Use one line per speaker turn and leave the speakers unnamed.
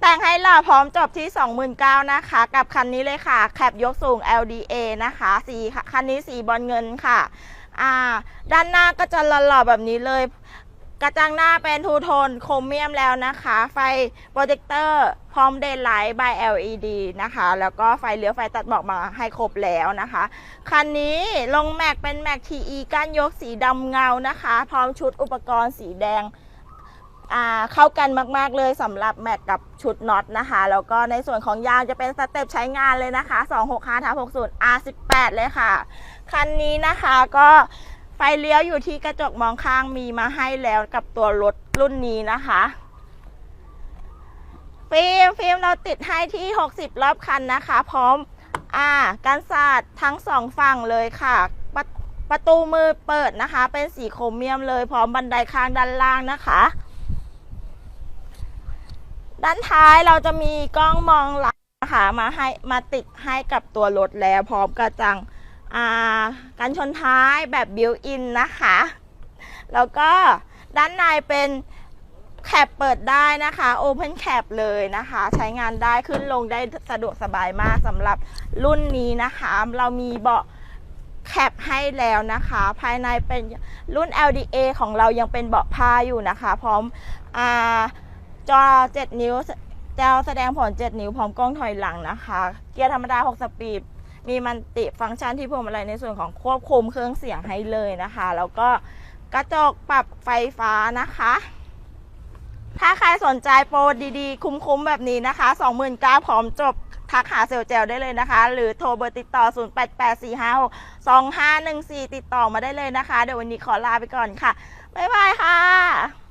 แต่งให้หล่อพร้อมจบที่ 29,000นะคะ กับคันนี้เลยค่ะแคปยกสูง LDA นะคะสีคันนี้สีบอลเงินค่ะอ่าด้านหน้าก็จะหล่อๆแบบนี้เลย กระจังหน้าเป็นทูโทนโครเมียมแล้วนะคะ ไฟโปรเจคเตอร์พร้อมเดย์ไลท์ by LED นะคะ แล้วก็ไฟเลี้ยวไฟตัดหมอกมาให้ครบแล้วนะคะ คันนี้ลงแม็กเป็นแม็ก TE ก้านยกสีดำเงานะคะ พร้อมชุดอุปกรณ์สีแดง เข้ากันมากๆเลยสำหรับแม็กกับชุดน็อตนะคะ แล้วก็ในส่วนของยางจะเป็นสเต็ปใช้งานเลยนะคะ 265ทับ60 R18 เลยค่ะ คันนี้นะคะก็ไฟเลี้ยวอยู่ที่กระจกมองข้างมีมาให้แล้วกับตัวรถรุ่นนี้นะคะฟิล์มฟิล์มเราติดให้ที่ 60 รอบคันนะคะ พร้อมอ่าการสาดทั้งสองฝั่งเลยค่ะประประตูมือเปิดนะคะ เป็นสีโครเมียมเลย พร้อมบันไดข้างด้านล่างนะคะ ด้านท้ายเราจะมีกล้องมองหลังนะคะมาให้มาติดให้กับตัวรถแล้วพร้อมกระจังอ่ากันชนท้ายแบบบิวอินนะคะ แล้วก็ด้านในเป็นแคปเปิดได้นะคะ Open Cap เลยนะคะ ใช้งานได้ขึ้นลงได้สะดวกสบายมากสำหรับรุ่นนี้นะคะ เรามีเบาะแคปให้แล้วนะคะ ภายในเป็นรุ่น LDA ของเรายังเป็นเบาะผ้าอยู่นะคะ พร้อมอ่า จอ 7 นิ้วจอแสดงผล 7 นิ้วพร้อมกล้องถอยหลังนะคะ เกียร์ธรรมดา 6 สปีด มีมันติฟังก์ชันที่พวงมาลัยในส่วนของควบคุมเครื่องเสียงให้เลยนะคะ แล้วก็กระจกปรับไฟฟ้านะคะ ถ้าใครสนใจโปรดีๆ คุ้มๆ แบบนี้นะคะ 29,000พร้อมจบทักหาเซลลเจลได้เลยนะคะ หรือโทรเบอร์ติดต่อ 0884562514 ติดต่อมาได้เลยนะคะ เดี๋ยววันนี้ขอลาไปก่อนค่ะ บ๊ายบายค่ะ